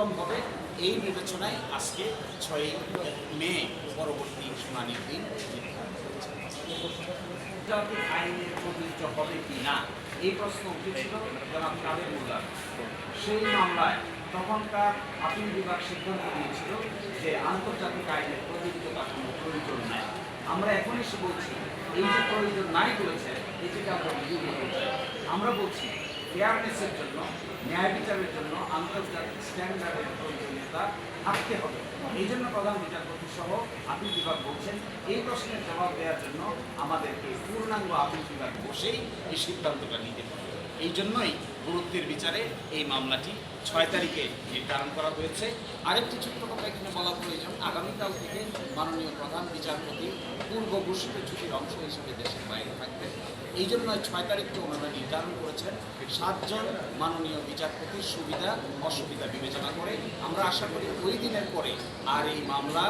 উত্তম হবে এই বিবেচনায় আজকে ছয়ই মে পরবর্তী শুনানির দিন জাতীয় আইনের প্রযোজ্য হবে কি না? এই প্রশ্ন উঠেছিল জনাব কাদের মোল্লা সেই মামলায় তখনকার আপিল বিভাগ সিদ্ধান্ত নিয়েছিল যে আন্তর্জাতিক আইনের প্রযোজ্যতা কোনো প্রয়োজন নাই। আমরা এখন এসে বলছি, এই যে প্রয়োজন নাই বলেছে, এটিকে আমরা আমরা বলছি ফেয়ারনেসের জন্য, ন্যায় বিচারের জন্য আন্তর্জাতিক স্ট্যান্ডার্ডের প্রয়োজনীয়তা থাকতে হবে। এই জন্য প্রধান বিচারপতি সহ আপিল বিভাগ বলছেন, এই প্রশ্নের জবাব দেওয়ার জন্য আমাদেরকে পূর্ণাঙ্গ আপিল বিভাগ বসেই এই সিদ্ধান্তটা নিতে হবে। এই জন্যই গুরুত্বের বিচারে এই মামলাটি ছয় তারিখে নির্ধারণ করা হয়েছে। আরেকটি ছোট্ট কথা এখানে বলা প্রয়োজন, আগামীকাল থেকে মাননীয় প্রধান বিচারপতি পূর্ব ঘোষিত ছুটির অংশ হিসেবে দেশের বাইরে থাকবেন এই জন্য ছয় তারিখকে ওনারা নির্ধারণ করেছেন। সাতজন মাননীয় বিচারপতির সুবিধা, অসুবিধা বিবেচনা করে। আমরা আশা করি ওই দিনের পরে আর এই মামলা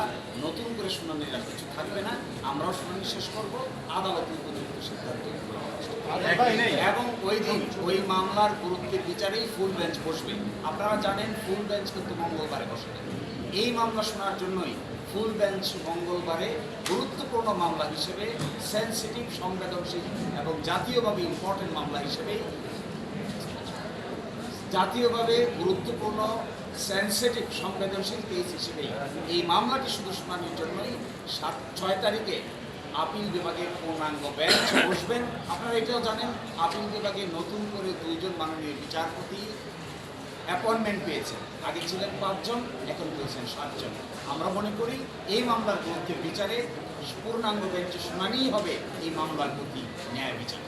নতুন করে শুনানির আর কিছু থাকবে না। আমরাও শুনানি শেষ করব। আদালত উপযুক্ত সিদ্ধান্ত এবং ওই দিন ওই মামলার গুরুত্বের বিচারেই ফুল বেঞ্চ বসবে। আপনারা জানেন ফুল বেঞ্চ কিন্তু মঙ্গলবারে বসে এই মামলা শোনার জন্যই ফুল বেঞ্চ মঙ্গলবারে গুরুত্বপূর্ণ মামলা হিসেবে, সেন্সিটিভ সংবেদনশীল এবং জাতীয়ভাবে ইম্পর্টেন্ট মামলা হিসেবে, জাতীয়ভাবে গুরুত্বপূর্ণ, সেন্সিটিভ সংবেদনশীল কেস হিসেবে। এই মামলাটি শুধু শুনানির জন্যই সাত, ছয় তারিখে আপিল বিভাগে পূর্ণাঙ্গ বেঞ্চ বসবেন। আপনারা এটাও জানেন, আপিল বিভাগে নতুন করে দুইজন মাননীয় বিচারপতি অ্যাপয়েন্টমেন্ট পেয়েছেন। আগে ছিলেন পাঁচজন, এখন পেয়েছেন সাতজন। আমরা মনে করি এই মামলার গুরুত্বের বিচারে পূর্ণাঙ্গ বেঞ্চে শুনানিই হবে, এই মামলার প্রতি ন্যায় বিচার।